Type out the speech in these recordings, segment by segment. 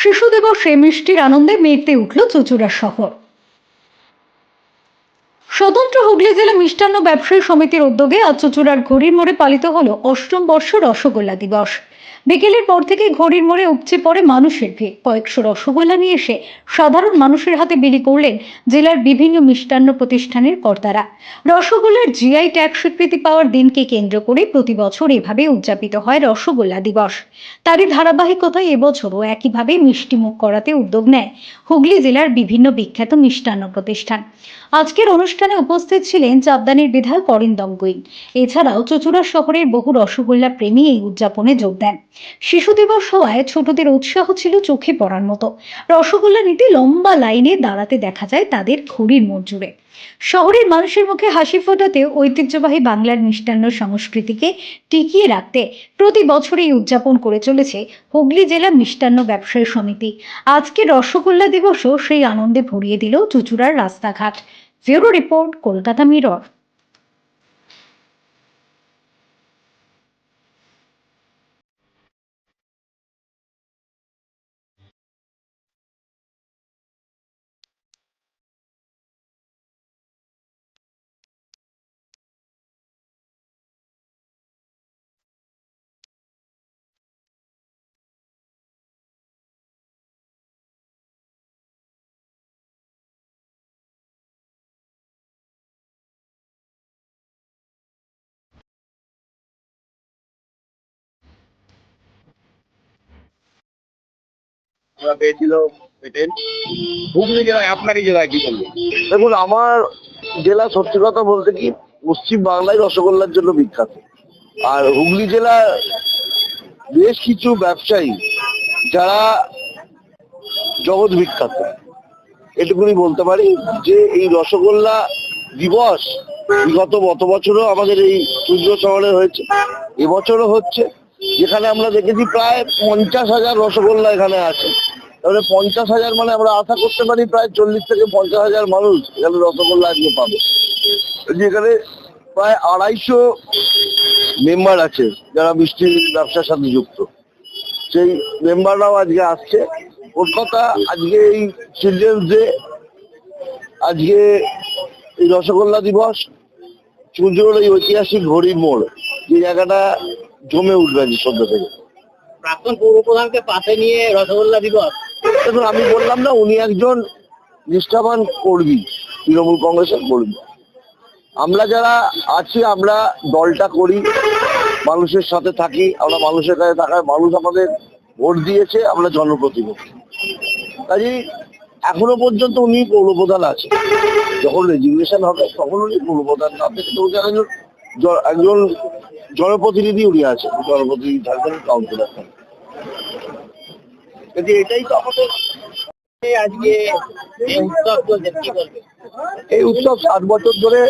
শিশু দিবসে মিষ্টির আনন্দে মেতে উঠল চুচুড়া শহর। স্বতন্ত্র হুগলি জেলা মিষ্টান্ন ব্যবসায়ী সমিতির উদ্যোগে আজ চুচুড়ার ঘড়ির মোড়ে পালিত হলো অষ্টম বর্ষ রসগোল্লা দিবস। বিকেলের পর থেকে ঘড়ির মোড়ে উপচে পড়ে মানুষের ভিড়। কয়েকশো রসগোল্লা নিয়ে এসে সাধারণ মানুষের হাতে বিলি করলেন জেলার বিভিন্ন মিষ্টান্ন প্রতিষ্ঠানের কর্তারা। রসগোল্লার জিআই ট্যাগ স্বীকৃতি পাওয়ার দিনকে কেন্দ্র করে প্রতি বছর এভাবে উদযাপিত হয় রসগোল্লা দিবস। তারই ধারাবাহিকতায় এবছরও একইভাবে মিষ্টিমুখ করাতে উদ্যোগ নেয় হুগলি জেলার বিভিন্ন বিখ্যাত মিষ্টান্ন প্রতিষ্ঠান। আজকের অনুষ্ঠানে উপস্থিত ছিলেন চাপদানির বিধায়ক অরিন্দম গুইন। এছাড়াও চচুড়া শহরের বহু রসগোল্লা প্রেমী এই উদযাপনে যোগ দেন। শিশু দিবস হওয়ায় ছোটদের উৎসাহ ছিল চোখে পড়ার মতো। রসগোল্লা নিতে লম্বা লাইনে দাঁড়াতে দেখা যায় তাদের ঘড়ির মোড় জুড়ে শহরের মানুষের মুখে হাসি ফোটাতে ঐতিহ্যবাহী বাংলার মিষ্টান্ন সংস্কৃতিকে টিকিয়ে রাখতে প্রতি বছরই উদযাপন করে চলেছে হুগলি জেলা মিষ্টান্ন ব্যবসায়ী সমিতি। আজকে রসগোল্লা দিবসও সেই আনন্দে ভরিয়ে দিল চুচুড়ার রাস্তাঘাট। Bureau report, Kolkata mirror. আমরা পেয়েছিল পেটেন। হুগলি জেলায় আপনারই জেলায় কি বলবেন দেখুন, আমার জেলা সত্যি কথা বলতে কি পশ্চিম বাংলায় রসগোল্লার জন্য বিখ্যাত। আর হুগলি জেলা বেশ কিছু ব্যবসায়ী যারা জগৎ বিখ্যাত। এটুকুনি বলতে পারি যে এই রসগোল্লা দিবস বিগত গত বছরও আমাদের এই সূর্য শহরে হয়েছে। এবছরও হচ্ছে। যেখানে আমরা দেখেছি প্রায় পঞ্চাশ হাজার রসগোল্লা এখানে আছে। তাহলে পঞ্চাশ হাজার মানে আমরা আশা করতে পারি প্রায় চল্লিশ থেকে পঞ্চাশ হাজার মানুষ এখানে রসগোল্লা আজকে পাবে। যেখানে প্রায় আড়াইশো মেম্বার আছে, যারা মিষ্টির ব্যবসার সাথে যুক্ত। সেই মেম্বাররাও আজকে আসছে। কলকাতা আজকে এই চিলড্রেন্স ডে আজকে এই রসগোল্লা দিবস সূর্যর এই ঐতিহাসিক ঘড়ির মোড়, যে জায়গাটা জমে উঠবে আজ সন্ধ্যা থেকে। প্রাক্তন পৌর প্রধানকে পাশে নিয়ে রসগোল্লা দিবস। দেখুন, আমি বললাম না, উনি একজন নিষ্ঠাবান কর্মী, তৃণমূল কংগ্রেসের কর্মী। আমরা যারা আছি, আমরা দলটা করি, মানুষের সাথে থাকি, আমরা মানুষের কাছে থাকার, মানুষ আমাদের ভোট দিয়েছে, আমরা জনপ্রতিনিধি। কাজেই এখনও পর্যন্ত উনি পৌরপ্রধান আছে যখন রেজিগনেশন হবে, তখন উনি পৌরপ্রধান না থেকে একজন একজন জনপ্রতিনিধি উনি আছেন। জনপ্রতিনিধি থাকবেন কাউন্সিলর থাকবেন। কিন্তু এটাই তো আমাদের আজকে চলছে কি বলবেন? এই উৎসব সাত বছর ধরে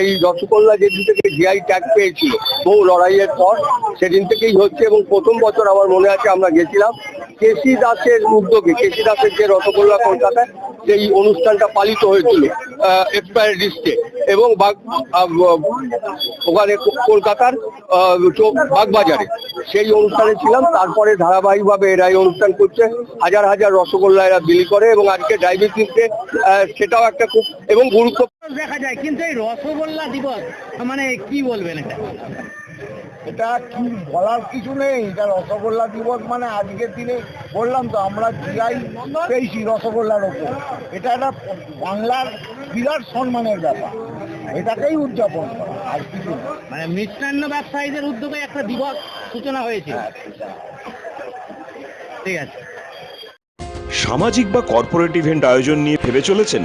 এই রসগোল্লা যেদিন থেকে জিআই ট্যাগ পেয়েছিল, বহু লড়াইয়ের পর সেদিন থেকেই হচ্ছে এবং প্রথম বছর আমার মনে আছে আমরা গেছিলাম। কেসি দাসের উদ্যোগে কেসি দাসের যে রসগোল্লা কলকাতায় সেই অনুষ্ঠানটা পালিত হয়েছিল এক্সপায়ার লিস্টে এবং ওখানে কলকাতার বাগবাজারে সেই অনুষ্ঠানে ছিলাম। তারপরে ধারাবাহিকভাবে এরা এই অনুষ্ঠান করছে। হাজার হাজার রসগোল্লা এরা বিলি করে এবং আজকে ডায়াবেটিসকে সেটাও একটা খুব এবং গুরুত্ব দেখা যায় কিন্তু এই রসগোল্লা দিবস মানে কি বলবেন এটা? এটা কি বলার কিছু নেই এটা রসগোল্লা দিবস মানে আজকের দিনে বললাম তো আমরা জিআই পেয়েছি রসগোল্লার ওপর। এটা একটা বাংলার বিরাট সম্মানের ব্যাপার এটাকেই উদযাপন করা আর কিছু মানে মিষ্টান্ন ব্যবসায়ীদের উদ্যোগে একটা দিবস সূচনা হয়েছে। ঠিক আছে। সামাজিক বা কর্পোরেট ইভেন্ট আয়োজন নিয়ে ভেবে চলেছেন